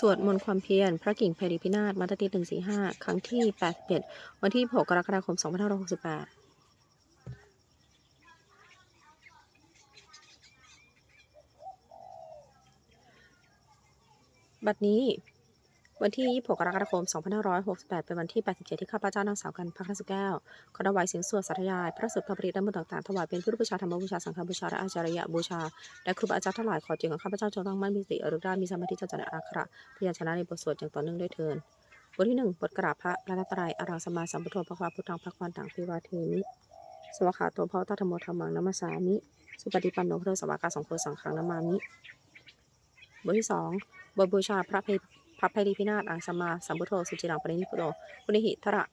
สวดมนต์ความเพียร พระกิ่งไพริพินาศมัตติหนึ่งสี่ห้าครั้งที่แปดเอ็ดวันที่หกกรกฎาคมสองพันห้าร้อยหกสิบแปดบัดนี้ วันที่ 26 กรกฎาคม 2568 เป็นวันที่ 87 ที่ข้าพเจ้านางสาวกันพักรัศแก้วขอถวายเสียงสวดสาธยาย พระสุตพระปริตและมุตต่างๆ ถวายเป็นพุทธบูชาธรรมบูชา สังฆบูชา และอาจารยบูชา และครูบาอาจารย์ทั้งหลายขอเจริญของข้าพเจ้าจงตั้งมั่นมีสติอรุณได้มีสมาธิจดจ่ออาคระพยัญชนะในบทสวดอย่างต่อเนื่องด้วยเทินบทที่หนึ่งบทกราบพระรัตนตรัยอรังสมาสัมพุทโธพระควาพุทธังพระควันตังพิวาเทมิสวขาโตพระตธรรมธรรมังนัมสสามิ สุปฏิปันโนพระสวากาสังโฆสังฆังนามามิ บทที่สองบทบูชาพระเพ พระไพรีพินาศอังสมมาสัมพุทโธสุจิรังปรินิพุโตคุณิหิทระ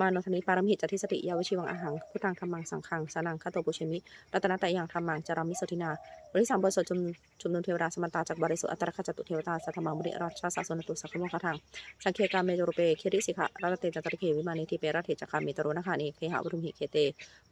มาโนธนิปารมิหิจติสติยาวิชิวังอาหังพุทธังธรรมังสังฆังสานังคาโตปุชมิรัตนตะยังธรรมังจารามิสตินาบริสัมบทสดจุมจุมนุมเทวดาสมันตาจากบริสุทธิ์อัตรคจตุเทวตาสัทธมังบริราชาสาสนตุสักขโมคทังสังเคกาเมโจโรเปเคริสิกะรัตเตจัตตริเควิมานิทิเปรัตเถจักามิตโรนะคาเนเคหะวุทุมหิเคเต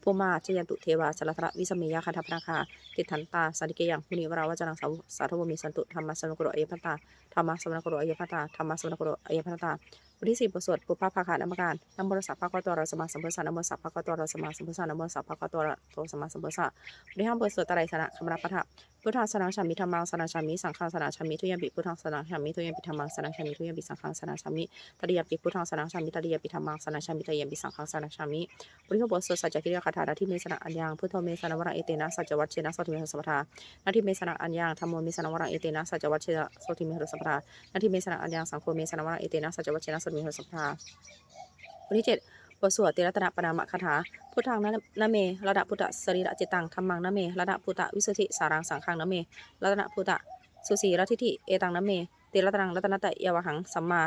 ภูมาจยันตุเทวาสลัทระวิสเมยาคันธปนาคาติทันตาสันติเกยังมุนิวราวจนังสาวสาธวมิสันตุธรรมะสมณโกรอเยพัตตาธรรมะสมณโกรอเยพัตตาธรรมะสมณโกรอเยพัตตา บทที่สี่บทสวดปุพพะภาคานามการนโมตัสสะภะคะวเราสมาสัมพุทธัสสะนโมตัสสะภะคะวเราสมาสัมพุทธัสสะนโมตัสสะภะคะวเราโทสมาสัมพุทธัสสะบทที่ห้าบทสวดตรัยสนะคำรับปะทะ พุทธังสนังฉามิธรรมังสนังฉามิสังฆังสนังฉามิทุยมปิพุทธังสนังฉามิทุยมปิธรรมังสนังฉามิทุยมปิสังฆังสนังฉามิตติยปิพุทธังสนังฉามิตติยปิธรรมังสนังฉามิตติยมปิสังฆังสนังฉามิบทที่หกบสวดสัจจกิริยาคาถานาทิเมสนะอัญญังพุทโธเมสนะวรังเอเตนะสัจจวัชเชนะโสติเมหสัพพทานาทิเมสนะอัญญังธรรมโมเมสนะวรังเอเตนะสัจจวัชเชนะโสติเมหสัพพทานาทิเมสนะอัญญังสังโฆเมสนะวรังเอเตนะสัจจวัชเชนะโสติเมหสัพพทาบทที่เจ็ด บทสวดเตรัตนปนามคาถา พุทธังนะเม ระดะพุทธสรีระจิตตังธรรมังนะเม ระดะพุทธวิสุทธิสารังสังฆังนะเมระดะพุทธสุสีรัตถิติเอตังนะเมเตรัตนังรัตนตะยวหังสัมมา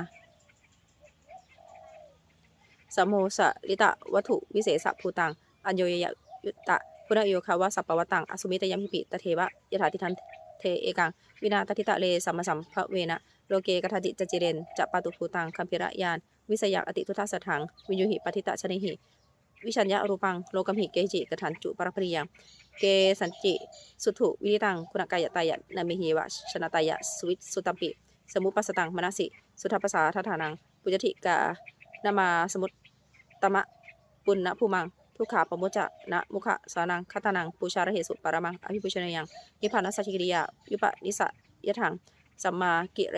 สัมโมสลิตะวัตถุวิเศษภูตัง อัญโยยยยุตตะพุทธโยคาวะสัพปวตัง อสุมิตยมหิปิตเทวะยถาทิทันเทเอกัง วินาตทิตะเลสัมมสัมภเวนะ โลเกกทาจิจจิเรนจะปาตุภูตังคัมพิระยาน วิสยักอติทุทัสถัง วิญญูหิปฏิตะชนิหิ วิชัญญะรูปัง โลกัมหิเกจิกถันจุปรปริยังเกสันจิ สุถุวิริตัง คุณกายตายะนามิหิวะชนะตายะสวิตสุตัมปิ สมุปัสตัง มนสิ สุทัปปสาทัฏฐานัง ปุจติกานามาสมุตตมะปุณณภูมังทุกขาปมุจจะนะมุขะสานังคตานังปูชาระเหสุปรมังอภิปุชนยังนิพพานัสสกิริยายุปนิสยถังสัมมากิเร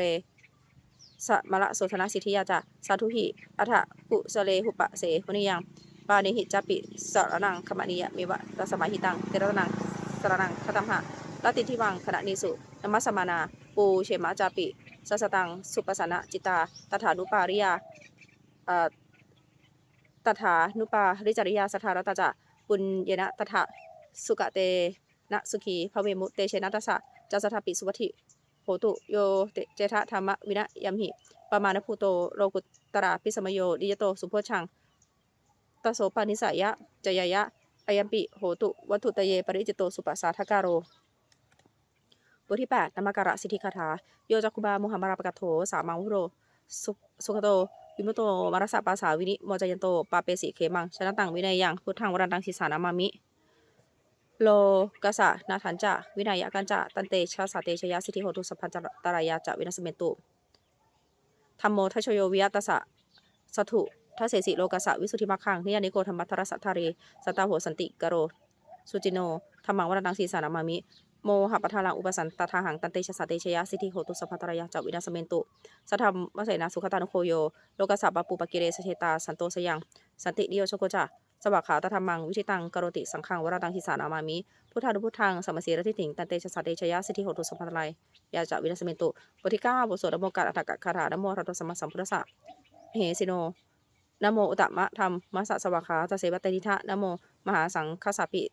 สมละโสธนสิทธิยาจาสาธุหิอัฏฐกุสเลหุปะเสหุนิยังปานิหิจาปิสรนังขมณียะเมวะตสสมาหิตังเตระนังสรนังคตัมหะลติทิวังขณะนิสุนมัสมานา ปูเชมาจาปิสัสตัง สุปสนะจิตาตถานุปาริยาเอ่อตถานุปาริจริยาสทธารตจะปุญเยนะตถาสุกะเตนะสุขีภเวมุเตเชนะตัสสะจัสสทปิสุวัติ ตุโยเตเจทะธรรมวินะยัมหิปมาณภูโตโลกุตระพิสมโยดิยโตสุโพชังตโสปานิสายะจยยะอายัมปิโหตุวัตถุตเยปริจิตโตสุปัสสาทการโรบทที่8นามการะสิทธิคาถาโยจักคุบามุหัมมาราปกัตโถสามังวุโรสุขโตวิมุตโตมารสะปาสาวินิโมจยันโตปาเปสิเขมังชนะตังวินัยยังพุทธังวรันตังสิสานามามิ โลกัสะนาทันจะวินัยกันจะตันเตชาสาเตชยะสิทธิโหตุสัพพัญจตรายาจะวินัสเมนตุธรรมโมทัชโยวิยตัสสะสัตุทัสเสสิโลกัสะวิสุทธิมัคคังนิยานิโกธรรมัทรสัทธารีสัตตาโหสันติกโร สุจิโนธรรมังวรนังสีสานามามิโมหะปทาลังอุปสันตทาหังตันเตชะสาเตชยะสิทธิโหตุสัพพตรายาจวินาสเมนตุสัทธรรมวเสนาสุขตานุโคโยโลกัสสะปปุปกิเรสเชตาสันโตสยัง สันตินิโยโชโกจา สวากขาตธรรมังวิชิตังกรติสังขังวรนังสีสานามามิพุทธานุพุทธังสัมมาสีรติถิงตันเตชะสาเตชยะสิทธิโหตุสัพพตรายยาจาวินาสเมนตุบทที่เก้าบทสวดนโมกัสอัตตกคาถานโมทัตสมมาสัมพุทธสสะเหสิโนนโมอุตตมะธรรมมัสสะสวากขาตะเสวัตติทะนโมมหาสังคสาปิ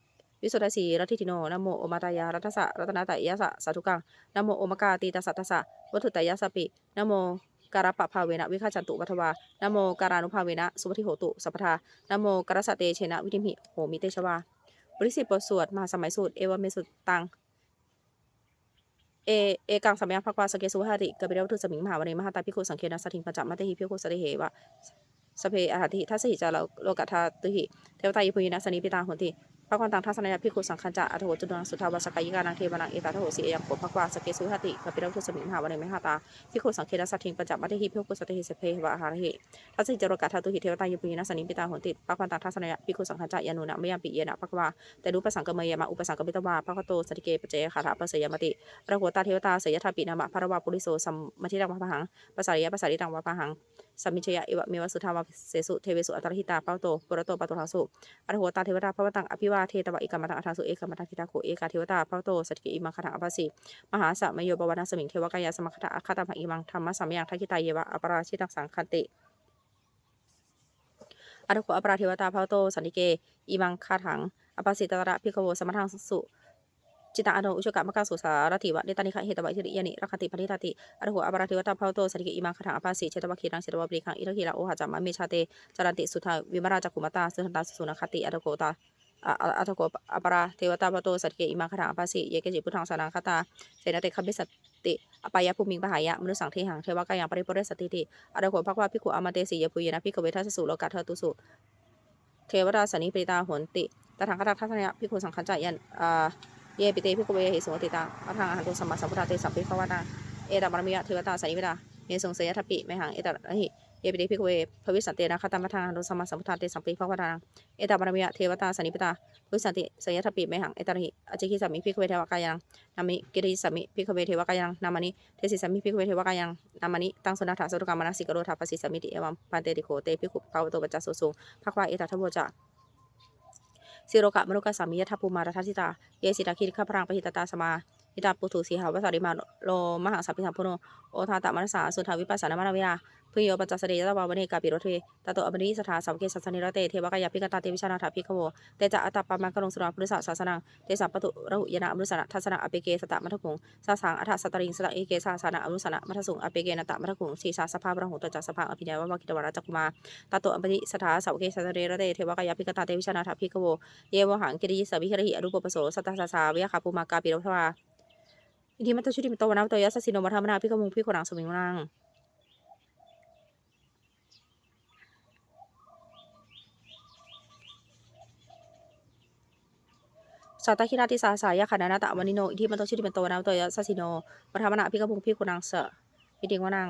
วิสุทธิสีรัตถิติโนนโมโอมาตายารัตสะรัตนาตายะสะสาธุกังนโมโอมกาตีตสัตตสะวัตถุตายะสปินโม การปะภาเวนะวิฆาจันตุวัทวานโมการานุภาเวนะสุปฏิโหตุสัพพทานโมกรสะเตเชนะวิธิมิโหมิเตชวาบริสิบทสวดมหาสมัยสูตรเอวเมสุตังเอเอกังสัมยังภควาสเกสุหาติกบิรวัตถุสมิงมหาวเนมหาตาพิโคสังเคนะสัทถิงปัญจมัตติหิพิโคสติเหวะ สเพอาหติทัสสิจาโลกทาตุหิเทวตายิพุยนะสนิปิตาหุนติพระกวันตังทัศนยพิคุสังคัญจะอัตโหจุดังสุทธาวสกายิกานังเทวนังเอตาทโหสีเอยังโขภควาสเกสุหติพระปิรพุสมิมหาวันเนมหาตาพิคุสังเครสัตถิงปัญจมัตถิพิคุสติหิสเพหวะหาหิทัศนิจโรกัตถตุหิเทวตายปุญญสนิปิตาหนติพระกวันตังทัศนยพิคุสังคัญจะยานุนะไม่ยามปิเยนะพระควาแต่รู้ประสังกเมยมาอุปสังกมิตวาพระคโตสติเกปเจคาถาปเสยมติระโหตาเทวตาเสยทาปินามะพระวาปุริโสสัมมทิรังวะพหังปัสสาริยปัสสาริตังวะพหัง สัมมิชยะเอวะเมวสุทาวะเสสุเทเวสุอัตตหิตาเปาโตปุระโตปะโตทังสุอรโหตาเทวตาพระวตังอภิวาเทตวะอิกามัตังอัฏฐาสุเอกามัตังทิตาโขเอกาเทวตาพระโตสัจกิอิมังคถังอภัสสิมหาสัมมโยบวนาสมิงเทวกายาสมัคคตาอาคาตาภอิมังธรรมะสัมยังทักิตาเยวะอปราชิตังสังคันติอรโหอปราเทวตาพระโตสันติเกอิมังคาถังอภัสสิตระพิกโวสมทังสุ จิตาอนุอุชกะมะกาสุสารติวะเดตานิคะเหตวะอิริยานิรักขติปฏิทาติอรโหอปราเทวตพระโตสันติเกอิมังคถังอภัสสิเชตวะคีรังเชตวะปริคังอิรหิระโอหะจัมะเมชาเตจารันติสุทาวิมาราจักขุมตาสุทันตาสุนคติอัตโกตาอัตโกอปราเทวตาปโตสัตเกอิมาคถาปาสิเยเกจิพุทธังสานังคตาเสนเตคัมปิสติอปายะภูมิงปหายะมนุสังเทหังเทวกายังปริปุเรสติติอัตโกภควาภิกขุอมเตสียปุยนะภิกขเวทัสสุโลกัตเทตุสุเทวตาสนิปริตาหนติตถาคตาทัศนยภิกขุสังคัญจายันอ่า เยปิเตภิกเวหิสุติตาอัทางอาหันตุสัมมาสัมพุทธาเตสัมภิกขวานาเอตบารมียะเทวตาสนิปิตาเยสงเสยทัปปิไมหังเอตระหิเยปิเดพิกเวภวิสันเตนะคตามทางโดสมมาสัมพุทธาเตสัมปีพระวทานังเอตาบารมียเทวตาสนิปตาภวิสันติสยทัปปิเมหังเอตาริอจิกิสามิพิกเวเทวกายังนามิกิริสามิพิกเวเทวกายังนามานิเทสิสามิพิกเวเทวกายังนามานิตังสุนาถาสุตกรรมนาสิกโรธาปสิสามิติเอวัมปันเตติโคเตพิคุภาวโตปัจจสุสุภควาเอตาทโวจะ สิโรกะมนุกะสามิยทัพภูมารัทธิตา เยสิตาคิริขพรังปหิตตาสมา หิตาปุถุสีหาวสาริมาโลมหังสัพพิสัมพุโนโอทาตมนัสสาสุทาวิปัสสนามนาวินาพึงโยปัจจสเดยตวาวเนกาปิโรเทตโตอบันิสถาสาวเกสัสนิรเตเทวกายาพิกตาเตวิชานาถาพิขโวเตจะอัตตปามังกรงสุราพุทธศาสนังเตสัมปตุระหุยนะอมรุสนะทัสนะอเปเกสตะมัทกุงสาสังอัฏฐสตริงสตะเอเกสาสนะอมรุสนะมัทสุงอเปเกนตะมัทกุงสีสาสภาพระหุตจัสภาอภิญญาวะกิตวราจักุมาตโตอบันิสถาสาวเกสัสเดรเตเทวกายาพิกตาเตวิชานาถาพิขโวเยวหังกิริยสวิหริอรูปปโสสตตสสาวิยคาปุมากาปิโรทวา อินทิมัตตชุติมิโตวนาโตยัสสิโนมัทมนาพิกมุงพิขนังสมิงนังสัตตคินาติสาสายะขันนาตะวันิโนอิทิมันโตชุติมันโตวนาโตยะสัสสิโนมัทมนาพิกมุงพิคุนังเสะอิติงวนัง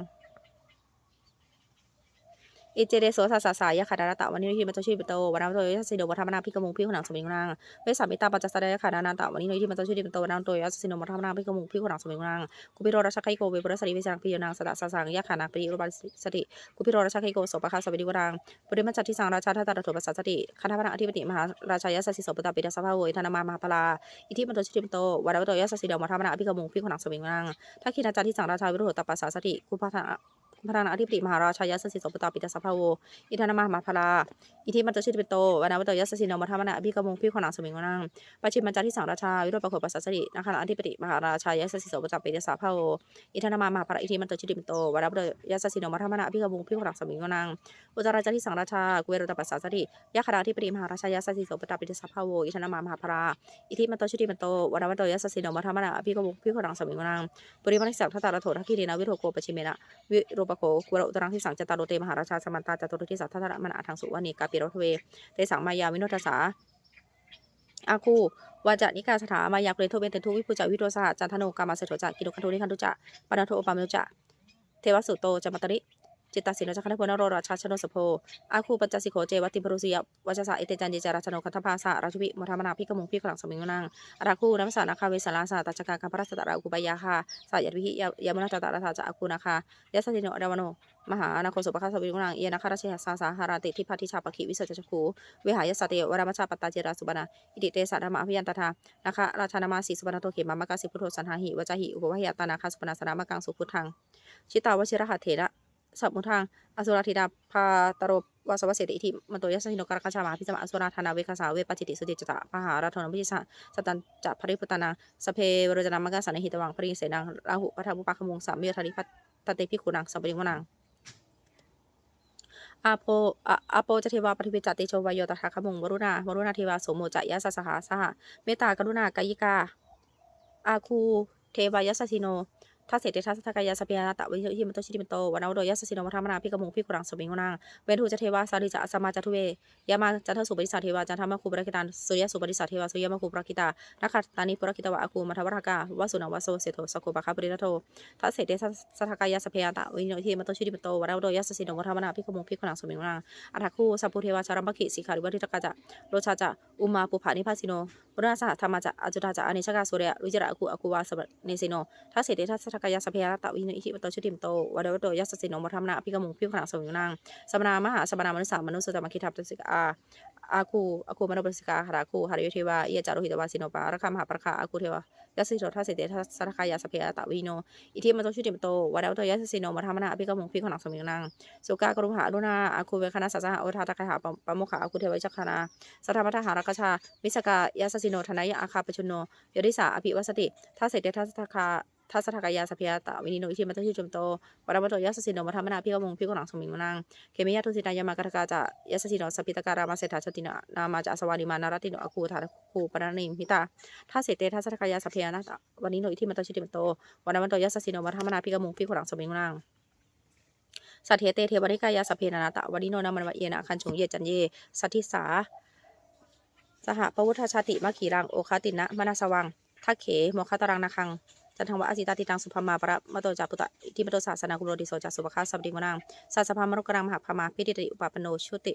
อิเจเดโสสาสาสายะขันนาตะวันิโนอิทิมันโตชิติเป็นโตวนโตยัสสิโนวัฒมนะพิกพุงพิคุนังสมิงวนังเวสามิตาปัจจสดายะขันนาตะวันิโนอิทิมันโตชิติเป็นโตวนโตยัสสิโนวัฒมนะพิกพุงพิคุนังสมิงวนังกุปิโรราชกัยโกเวปุรสริเวสังพิยนังสตะสาสังยะขันาปริโรบาสติกุปิโรราชกัยโกโสปะคาสวิดิวรังปริมาจัตติสังราชาทัตตะโถปัสสติคณะพระอธิปติมหาราชายัสสิโสปตาปิดาสภาโวยธนามามาพลาอิทิมันโตชิติโตวาระวโตยัสสิเดวมาธรรมนาอภิกมุงพิขนังสมิงนังถ้าคินาจารที่สังราชาวิโรหตปัสสติคุพัฒนา พระนาอธิปติมหาราชายสัสสิโสปตาปิดาสภาโวอิธนมามาพลาอิทิมันโตชิติมโตวาระวโตยสัสสิเดวมธรรมนาอภิกมงพิขนังสมิงวนังปัจฉิมมันจาที่สังราชาวิโรปะโคปัสสัสตินะคะอธิปติมหาราชายสัสสิโสปตาปิดาสภาโวอิธนมามาพลาอิทิมันโตชิติมโตวาระวโตยสัสสิเดวมธรรมนาอภิกมงพิขนังสมิงวนังอุจจาราจาริสังราชากุเวรตปัสสาสติยะคาราธิปริมหาราชายาสัสสิโสปตาปิเทสภาโวอิชนามามหาพราอิทิมันโตชุติมันโตวรามโตยะสัสสินมัทมนาอภิกบุพิโครังสมิงวนังปริมาณิสักทัตตาระโถทักขิรินาวิโรโกปชิเมนะวิโรปโคกุวรอุตรังที่สังจตารโรเตมหาราชาสมันตาจตุรทิสัททัตตะมนาทังสุวรรณีกาปิโรทเวเตสังมายาวิโนทสาอาคูวาจานิกาสถามายาเกรโทเบนเตนทุวิปุจาวิโรสหจันทโนกามาเสถจักกิโนคันทุนิคันทุจะปานาโทปามิโจะเทวสุโตจมัตตริ จิตตสินจักขันธพนโรราชาชนสโพอาคูปัจจสิโขเจวัติปรุสียวัชสะเอเตจันเจจาราชโนคันธภาสะราชวิมทามนาพิกมุงพิขลังสมิงนังอาราคูนัมสานาคาเวสาลาสาตัจกาคัมพระสตราอุปยาคาสายวิหิยามนาจตาราชาจอาคูนาคายะสติโนอดาวโนมหาอนาคสุปคาสวิงนังเยนาคาราชยสาสาหาราติทิพัทิชาปคิวิเศษจคูเวหายสติวรามชาปตาเจราสุบนาอิติเตสะธรรมอภิยันตถานาคาราชานามาสีสุบนาโตเขมามกาสิพุทโธสันหาหิวจาหิอุปวหิยตานาคาสุปนาสนามกังสุพุทธังชิตาวชิรหัเถระ สัพมุทังอสุราธิดาพาตรบวาสวเสติอิทิมันโตยัสสิโนกรกชามาพิสมาอสุราธนาเวคาสาเวปจิติสุติจตะปหาราธนพิสะสตันจะภริพุตนาสเพวรจนามกสสนหิตวังปริเสนังราหุปทับุปะขมุงสามเมธาริพัตตเตพิคุนังสัมปริวนังอาโปอะอาโปจะเทวาปฏิปิจติโชวายโยตถาคมุงวรุณาวรุณาเทวาโสโมจยะสสหาสหเมตตากรุณากายิกาอาคูเทวายสสิโน ทัสเสติทัสสะกายาสเปียนาตะวิหิมโตชิติมโตวันาวโดยัสสินมัทมนาพิกมุงพิกุรังสมิงนังเวนทูจเทวาสาริจะสมาจัทุเวยามาจันทสุปริสาเทวาจันทมคูปรกิตันสุริยสุปริสาเทวาสุริยมคูปรกิตานักขัตตานิปุรกิตวะอาคูมัทวรากาวสุนาวโสเสโตสกุปะคาปริรโททัสเสติทัสสะกายาสเปียนาตะวิหิมโตชิติมโตวันาวโดยัสสินมัทมนาพิกมุงพิกุรังสมิงนังอัฐคูสัพพุเทวาชารัมภคิสิขาริวัติตกะจะโลชาจะอุมาปุภานิพาสิโนบุรณะสหธรรมจะอจุตาจะอเนชกาสุเรยรุจระอาคูอาคูวาสเนสิโนทัสเสติทัสสะกายาสพยาตะวินิอิทิปโตชุติมโตวะเดวโตยัสสิโนมัทมนาพิกมุงพิขนังสมุนางสมนามหาสมนามนุสามนุสตมคิทัปตสิกาอาคูอาคูมโนปสิกาหราคูหริยเทวาเยจารุหิตวาสิโนปาระคามหาประคาอาคูเทวายัสสิโตทัสเสติทัสสะกายาสพยาตะวิโนอิทิมโตชุติมโตวะเดวโตยัสสิโนมัทมนาพิกมุงพิขนังสมุนางสุกากรุหาดุนาอาคูเวคณะสัสหะโอทาตะคหาปะมุขะอาคูเทวจักขณาสัทธมัทหารกชามิสกายัสสิโนธนายอาคาปชุนโนยริสาอภิวัสติทัสเสตทัสคา ทัสสะกายาสพยาตวินิโนอิทิมัตถิจุมโตวรามโตยัสสิโนมัทมนาพิกมงพิกหนังสมิงมนังเคมิยาทุสิตายามากรกาจะยัสสิโนสปิตการามาเสถาชตินานามาจะสวานิมานารติโนอคูธาคูปนานิมิตาทัสเสเตทัสสะกายาสพยานาตะวันนี้โนอิทิมัตถิจุมโตวรามโตยัสสิโนมัทมนาพิกมงพิกหนังสมิงมนังสัทเทเตเทวริกายาสเพนานาตะวันนี้โนนามันวะเยนะคันชงเยจันเยสัทธิสาสหปวุฒชาติมะขีรังโอคาตินะมนาสวังทักเขโมคาตรังนาคัง จันทังวะอสิตาติตังสุภมาประมะโตจาปุตะทิมโตศาสนากุโรดิโสจาสุภคาสัมปิมนังสาสภามรุกรังมหาพมาพิติติอุปปโนชุติ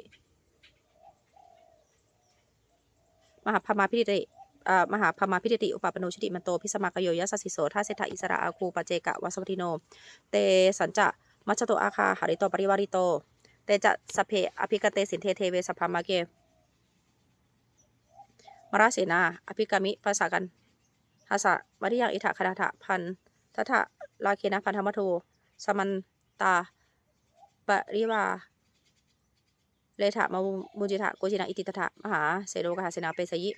มหาพมาพิติติมหาพมาพิติติอุปปโนชุติมันโตพิสมากโยยัสสิโสทาเศรษฐอิสระอาคูปเจกะวัสวัติโน เตสัญจะมัชโตอาคาหาริโตปริวาริโต เตจะสเพอภิกเตสินเทเทเวสภามาเกมราเสนา อภิกามิภาษากัน อาสะวัติยังอิทะคณาถะพันทัทะลาเคนะพันธมัทโทสมันตาปริวาเลถะมามุจิทะโกจินะอิติตถะมหาเสโรกหาเสนาเปสยิ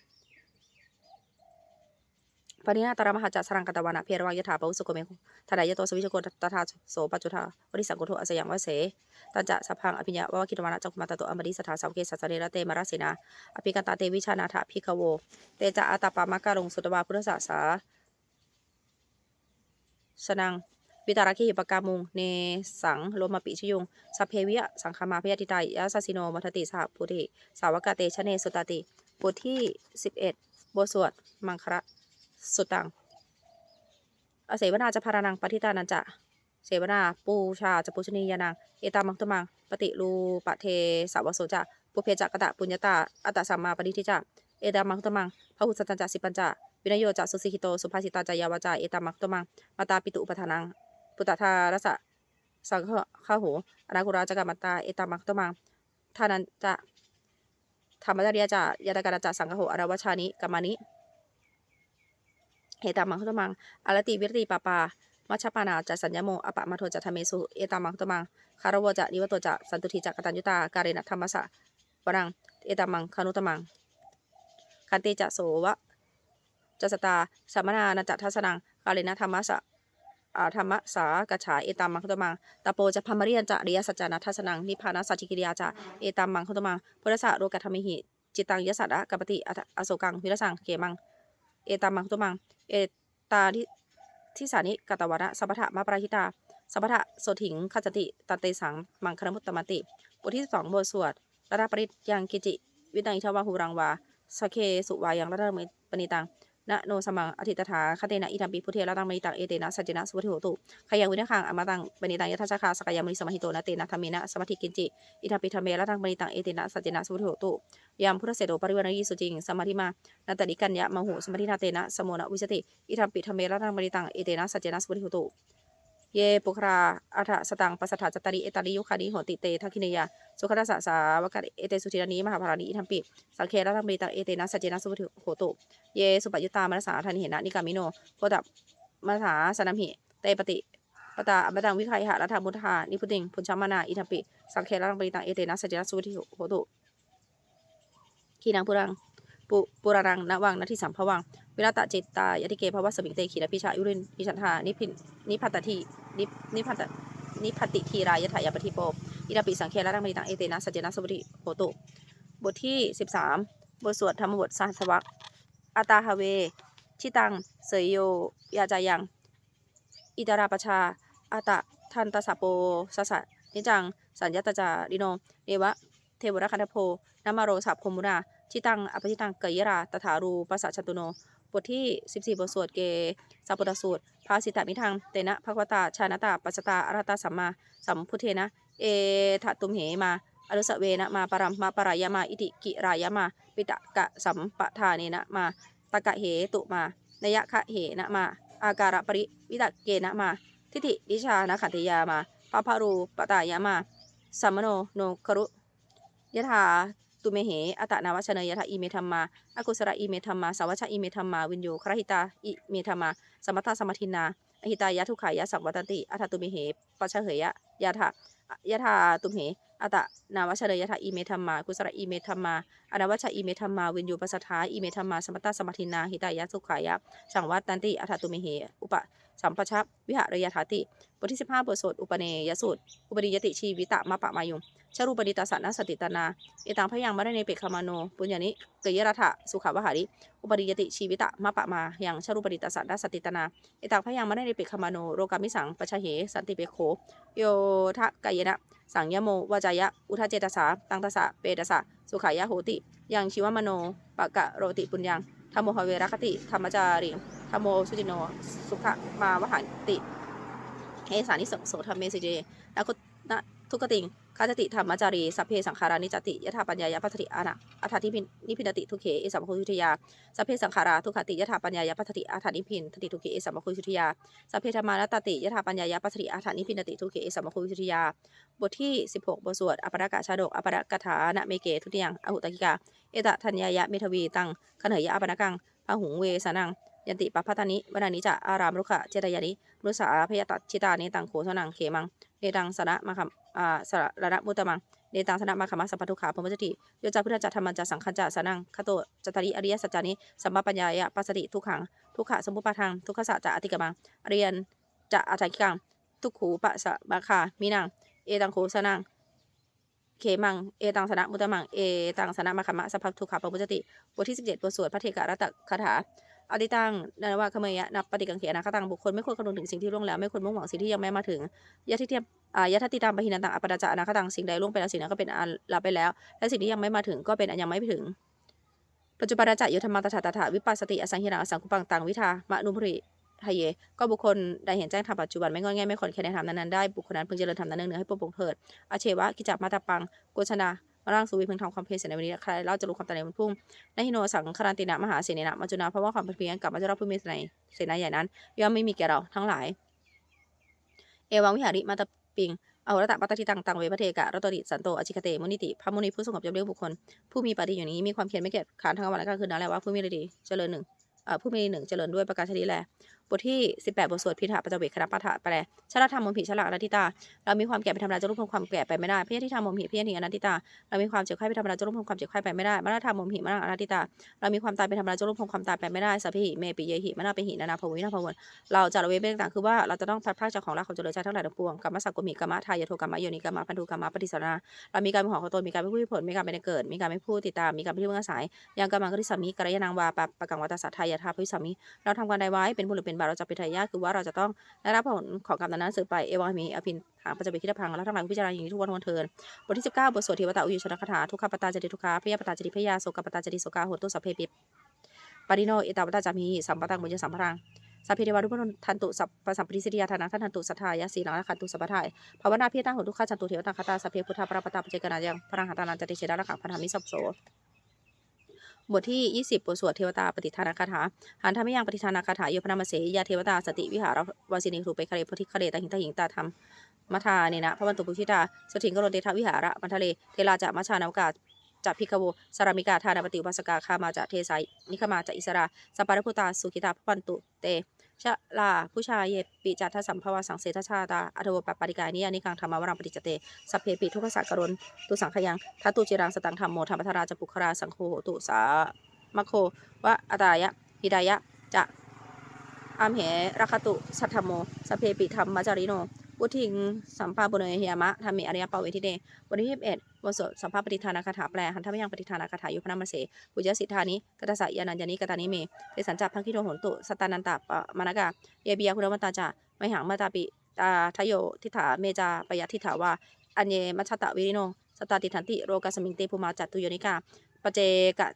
ปรินาตรมหาจัสรังกตวานะเพรวังยถาปวุสุโกเมทนายโตสวิชโกตถาโสปัจจุทาวริสังโกโทอสยังวะเสตันจะสพังอภิญญาวะคิตวานะจักขุมาตโตอมริสถาสาวเกสัสเรระเตมราเสนาอภิกันตาเตวิชานาถะพิคโว เตจะอาตาปามะการงสุตวาพุทธศาสาสนังวิตาราคิหิปกามุง เนสังโลมาปิชยุงสัพเพวิยะสังคามาพยาติตายยาสสิโนมัทติสหพุทธิสาวกาเตชะเนสุตติบทที่ 11 บทสวด มังคระ สุตังอเสวนาจะพารานังปฏิตานันจะเสวนาปูชาจะปูชนียานัง เอตามังตมัง ปฏิรูปะเทสาวโสจะปุเพจักกะตะปุญญาตาอัตตสัมมาปฏิทิจะเอตามังตมังพหุสัจจะสิปัญจะวินโยจะสุสิหิโตสุภาสิตาจายาวาจาเอตามังตมังมาตาปิตุอุปทานังปุตตะทารสะสังฆข้าหูอนาคุราจกามัตตาเอตามังตมังทานันจะธรรมจริยจะยตการจะสังฆโหอราวชานิกัมมานิ เอตามังคุตมังอารติวิรติปาปามัชฌปานาจะสัญญโมอปะมาโทจะธรรมเมสุเอตามังคุตมังคารวะจะนิวตจะสันตุทิจะกตัญญุตาการเรณธรรมสะวรังเอตามังคานุตมังคันติจะโสวะจะสตาสัมมนานาจะทัสนังการเรณธรรมสะอาธรรมสากจฉาเอตามังคุตมังตาโปจะพมเรียนจะริยสัจจานาทัสนังนิพพานาสัจจิกิริยาจะเอตามังคุตมังพุทธะโรกัตถมิหิจิตตังยสัตตะกัปติอัตอโศกังวิรสังเขมังเอตามังคุตมัง เอตาที่ที่สานิกตวนะสัพพะมาปราชิตาสัพพะโสถิงขจติตันเตสังมังครมุตตมติบทที่สองบทสวดระดับปริตยังกิจิ วินัยทวาหูรังวาสเคสุวายังระดับปณิตัง นะโนสมังอธิตถาคเตนะอิทัมปิพุทเทระตังมณีตังเอเตนะสัจเจนะสุวัติโหตุขยังวินาคังอมตังปณิตังยทัชคาสกายามริสมหิโตนะเตนะธรรมเมนะสมัติกินจิอิทัมปิธรรมเมระตังปณิตังเอเตนะสัจเจนะสุวัติโหตุยามพุทธเสดโอปริวานีสุจิงสมาธิมานาตติกัญญะมหูสมาธินาเตนะสมโนะวิสติอิทัมปิธรรมเมระตังปณิตังเอเตนะสัจเจนะสุวัติโหตุ เยปุคราอัฏฐสตังปัสสถาจตาริเอตาริยุคานิโหติเตทักขินยาสุขัสสะสาวกัเอเตสุทิรานีมหาภารานิอิทัมปิสังเคระตังปณิตังเอเตนะสัจเจนะสุวัติโหตุเยสุปยุตตามนสาธานิเหนะนิกามิโนโพตับมสาสนัมหิเตปฏิปตาอมตังวิคัยหะรัฐมุทธานิพุติงพุญชมานาอิทัมปิสังเคระตังปณิตังเอเตนะสัจเจนะสุวัติโหตุขีนังปุรังปุปุรารังนวังนาทิสัมภวัง วิรัตจิตตายติเกภวะสมิงเตขีนพิชายุรินพิชันธานิพินนิพัตตินินิพัตนิพัติทีรายถายาปฏิโปอิราปิสังเคระตังปณิตังเอเตนะสัจเจนะสุวัติโหตุ บทที่สิบสามบทสวดธรรมบทสาสวักอาตาฮาเว ชิตัง เสยโย ยาจายัง อิตาราปชาอาตะทันตสสะโปสสะนิจัง สัญญาตจาริโน เอวะ เทวรคันธโพนามาโรสัพพมุนา ชิตัง อภิชิตัง เกยรา ตถารูปัสสะชตุโน บทที่ 14 บทสวดเกสัพพุทธสูตรภาสิตามิทัง เตนะภควตา ชาณตา ปัสตาอรตาสัมมา สัมพุทเทนะ เอทะตุมเหมา อรุสเวนะมาปรัมมาปรายามา อิติกิรายามา ปิตะกะสัมปทาเนนะมา ตะกะเหตุมานยะคะเหนะมา อาการะปริวิตะเกนะมา ทิฏฐิดิชานะขันติยามาปะพารูปตายามา สัมมโนโนครุยถา ตุเมเหอัตนาวชเนยะถาอิเมธัมมาอากุสระอิเมธัมมาสาวชะอิเมธัมมาวินโยครหิตาอิเมธัมมาสมัตตาสมัทินาอหิตายะทุขายะสังวัตติอัตตุเมเหปัชะเหยะยะถายะถาตุเมเหอัตนาวชเนยะถาอิเมธัมมากุสระอิเมธัมมาอนาวชะอิเมธัมมาวินโยปัสสทาอิเมธัมมาสมัตตาสมัทินาหิตายะทุขายะสังวัตตันติอัตตุเมเหอุป สัมปชัพวิหารยถาติบทที่ 15 บทสวดอุปเนยสูตร อุปนิยติชีวิตะมะปะมายุงชรูปนิตาสันนสติตนา เอตังพยังมะเนเปกขมาโน ปุญญานิ เกยรัฐะสุขาวหาริ อุปริยติชีวิตะมะปะมายังชรูปนิตาสันนสติตนา เอตังพยังมะเนเปกขมาโน โรกามิสังปชะเห สันติเปโคโยทะกายนะ สังยโมวาจายะ อุทเจตสา ตังตสะ เปตสะ สุขายะโหติ ยังชีวมโนปะกะโรติปุญญังธรรมโหเวรคติ ธรรมจาริ โมสุจิโน สุขมาวหันติเอสานิสังโสธรรมเมสิเจนะคุนะทุกติงคาจติธรรมจารีสัพเพสังขารานิจติยถาปัญญายาปัตติอานะอัฏฐาทิพินนิพินติทุเขเอสัมคุยุทยาสัพเพสังขาราทุกขติยถาปัญญายาปัตติอาถานิพินทติทุเขเอสัมคุยุทยาสัพเพธรรมานตติยถาปัญญายาปัตติอาถานิพินติทุเขเอสัมคุยุทยา บทที่ 16 บทสวดอปรากะชาดกอปรกถานะเมเกทุติยังอหุตกิกาเอตทัญญายะเมทวีตังขเนยะอปนกังพหุงเวสนัง ยันติปปพัตานิวนานิจะอารามรุขะเจตยานิมุสาพยตัดชิตาเนตังโขสนังเขมังเนตังสนะมาคำอ่าสระระมุตมังเนตังสนะมาคมะสัพพทุขาพมจติโยจาพุทธจัตธรรมจัสังคัญจัสนังคโตจตริอริยสัจจานิสัมมาปัญญายะปัสสติทุขังทุกขะสมุปปาทังทุกขสัจะอติกมังอริยนจะอัตถิกังทุกขูปะสะบาคามินังเอตังโขสนังเขมัง เอตังสนะมุตมัง เอตังสนะมาคมะสัพพทุขาปมุจติ บทที่ 17บทสวดพระเทการัตคาถา อดิตังนาวาคเมยะนับปฏิกังเขนาคตังบุคคลไม่ควรคำนึงถึงสิ่งที่ล่วงแล้วไม่ควรมุ่งหวังสิ่งที่ยังไม่มาถึงยะทิเทียมอ่ายะทัตติตามปหินันตังอปดาจะอนาคตังสิ่งใดล่วงไปแล้วสิ่งนั้นก็เป็นอันลับไปแล้ว และสิ่งที่ยังไม่มาถึงก็เป็นอันยังไม่ถึง ปัจจุบันจะยุทธมาตถาตถาวิปัสสติอสังหิรังอสังคุปังตังวิทามะนุภริทะเย ก็บุคคลได้เห็นแจ้งธรรมปัจจุบันไม่งอนแง่ไม่ขอนแค่ในธรรมนั้นๆได้บุคคลนั้นพึงเจริญธรรมนั้นเนืองๆให้ปกปงเถิดอาเชวะกิจจมาตาปังโกชนา ร่างสุวิพึงทำความเพียรเสียในวันนี้ใครเล่าจะรู้ความตายในวันพรุ่งนหิโนสังครันตินะมหาเสนนะมัจจุนาเพราะว่าความเพียงกับมัจจุราผู้มีในเสนาใหญ่นั้นย่อมไม่มีแก่เราทั้งหลาย เอวังวิหาริมาตปิงเอโหรตะปัตติตังตังเวพเทกะรตติสันโตอจิคเตมุนิติพระมุนีผู้สงบจำเรื่องบุคคล ผู้มีปฏิอยู่นี้มีความเพียรไม่เกียจขานทั้งวันและกลางคืนนั้นแหละว่าผู้มีฤดีเจริญหนึ่งเอ่อผู้มีหนึ่งเจริญด้วยประการชนิดแล บทที่ 18 บทสวดพิธาปัจเวกคณะปะทะแปแล้วชาลธรรมมผิชลาอนันติตา เรามีความแก่เป็นธรรมดาจะรูปความแก่ไปไม่ได้พยาธิธรรมมหิพยาธิอนันติตา เรามีความเจ็บไข้เป็นธรรมดาจะรูปความเจ็บไข้ไปไม่ได้มรณะธรรมมหิมรณะอนันติตา เรามีความตายเป็นธรรมดาจะรูปความตายไปไม่ได้สัพพิเมปิเยหิมรณะเป็นหินานาภวินาภวนเราจะละเว้นเป็นต่างคือว่าเราจะต้องพัดพรากจากของรักของเจริญใจทั้งหลายทั้งปวงกรรมสักกุมิกรรมทายโทกรรมโยนิกรรมพันธุกรรมปฏิสนาเรามีการเป็นของของตนมีการไม่พูดผลมีการเป็นเกิด มีการไม่พูดติดตามมีการไม่ที่เมื่ออาศัยยังกรรมังกริสามิกรยานางวาปะปะกังวัตสัทธายาทาภิสามิเราทำการใดไว้เป็นบุญหรือเป็นบาปเราจะเป็นทายาทคือว่าเราจะต้องได้รับผลของกรรมนั้นสืบไปเอวามีอภินหางปัจจเบคิดพังแล้วทั้งหลายพิจารณาอย่างนี้ทุกวันวันเทินบทที่ 19 บทสวดเทวตาอุยชนคาถาทุกขปตาจติทุกขาพยาปตาจติพยาโสกปตาจติโสกาโหตุสัพเพปิปาริโนเอตาปตาจามีสัมปตังบุญสัมภรังสัพเพเทวารุปนทันตุสัพปสัมปริสิทยาธานังทันตุสัทธายาสีหลังละขันตุสัพพทายภาวนาเพียรตั้งหุทุกขาจันตุเทวตาคตาสัพเพพุทธปรปตาปเจกนายังพรังหัตานันจติเชดาละขังพันธมิสัพโส บทที่ 20 บทสวดเทวตาปฏิทานาคาถาหันธรรมยังปฏิทานาคาถาโยพนามเสยยาเทวตาสติวิหารวาสินีครูไปคาเรพธิคเรตาหิงตาหิงตาธรรมมัทาเนนะพระวันตุพุชิตาสถิงกโรเตทวิหาระมัทะเลเทลาจะมัชานาวกาจะพิกโวสารามิกาทานาปฏิอุปสกาคามาจะเทสายนิคมาจะอิสราสัปปารพุตาสุขิตาพระวันตุเต ชะลาผู้ชายเยปิจัตถสัมภวาสังเสทชาตาอัตวปปปริกายนิยานิกังธรรมวรังปฏิจเตสัพเพปิทุกขสักกรณตุสังขยังทัตุจิรังสตังธรรมโมธรรมธราจปุคราสังโฆตุสามะโควะอตายะหิดายะจะอามเหรคตุสัทธโมสพเพปิธรรมมาจาริโน บุทิงสัมภาบุเนยเฮียมะธรรมิอริยปาเวทิเดวันที่21วันสวดสัมภาปฏิทานคาถาแปลหันทมยังปฏิทานคาถายุพนามเสปุจยสิทธานิกตสะยานัญญานิกตานิเมเตสันจับพังคิโทหนตุสตานันตาปะมานากาเยบียคุณวัตตาจาไมหังมาตาปิตาทโยทิถาเมจาปยทิถาวาอัญเยมัชตะวิริโนสตาติทันติโรกสมิงเตภูมาจัตตุโยนิกาปเจกะ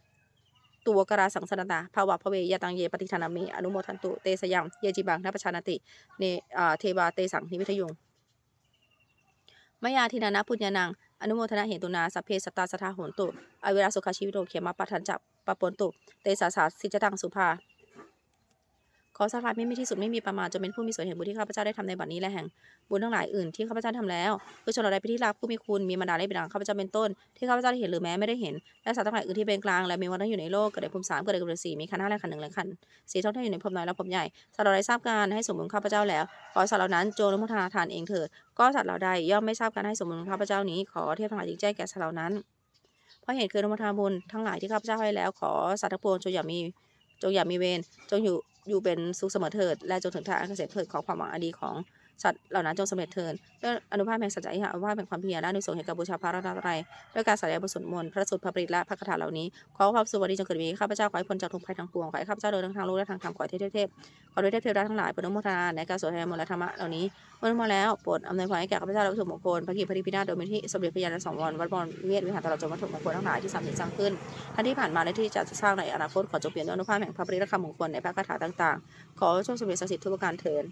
ตัวกราสังสนตาภาวะพระเวยาตังเยปฏิทานามิอนุโมทันตุเตสยังเยจิบังนัปชานติเนเทวาเตสังนิวิทยุงมยาทินานะปุญญานังอนุโมทนาเหตุนาสัพเพสตตาสทาโหนตุอเวราสุขาชีวิโตเขมาปัทันจับปะปนตุเตสาสาสิจตังสุภา ขอสถานไม่มีที่สุดไม่มีประมาณจนเป็นผู้มีส่วนแห่งบุญที่ข้าพเจ้าได้ทำในบัดนี้และแห่งบุญทั้งหลายอื่นที่ข้าพเจ้าทำแล้วเพื่อชนเราได้ไปที่รักผู้มีคุณมีมารดาและบิดาของข้าพเจ้าเป็นต้น ที่ข้าพเจ้าได้เห็นหรือแม้ไม่ได้เห็นและสัตว์ทั้งหลายอื่นที่เป็นกลางและมีวันทั้งอยู่ในโลกเกิดในภูมิสามเกิดในกลุ่มสี่มีขันห้าและขันหนึ่งและขันสี่ท่องที่อยู่ในภพน้อยและภพใหญ่สัตว์เราได้ทราบการให้สมบูรณ์ข้าพเจ้าแล้ว ขอสัตว์เหล่านั้นจงอนุโมทนาทานเองเถิดก็สัตว์เหล่าใดย่อมไม่ทราบการให้สมบูรณ์ข้าพเจ้านี้ขอเทพทั้งหลายจงแจ้งแก่สัตว์เหล่านั้นเพราะเหตุคืออนุโมทนาบุญทั้งหลายที่ข้าพเจ้าให้แล้วขอสัตว์ทั้งปวงจงอย่ามีจงอย่ามีเวรจงอยู่ อยู่เป็นสุขเสมอเถิด และจนถึงทางอันเกษตรเถิดของความหวังอดีของ สัตว์เหล่านั้นจงสำเร็จเถิดด้วยอนุภาพแห่งสัจจะอนุภาพแห่งความเพียรและอนุสงส์แห่งการบูชาพระรัตนตรัยด้วยการสาธยายบทสวดมนต์พระสูตรพระปริตและพระคาถาเหล่านี้ขอความสุขวันดีจงเกิดมีข้าพเจ้าขอให้พ้นจากทุกภัยทั้งปวงขอให้ข้าพเจ้าเดินทางโลกและทางธรรมขอให้เทพเทพขอด้วยเทพเทวดาทั้งหลายโปรดอนุโมทนาในการสวดแห่งมนต์และธรรมะเหล่านี้เมื่อมาแล้วโปรดอำนวยพรให้แก่ข้าพเจ้าและวัตถุมงคลพระกิจพระดิพินาศโดยมีที่สมเด็จพระยาณสังวรวัดบอลเมียดวิหารตลอดจนวัตถุมงคลทั้งหลายที่สามสิบสร้างขึ้นท่านที่ผ่านมาและที่จะสร้างในอนาคตขอจงเปลี่ยนด้วยอนุภาพแห่งพระปริตรคำมงคลในพระคาถาต่างๆ ขอจงสมเด็จศักดิ์สิทธิ์ทุกประการเถิด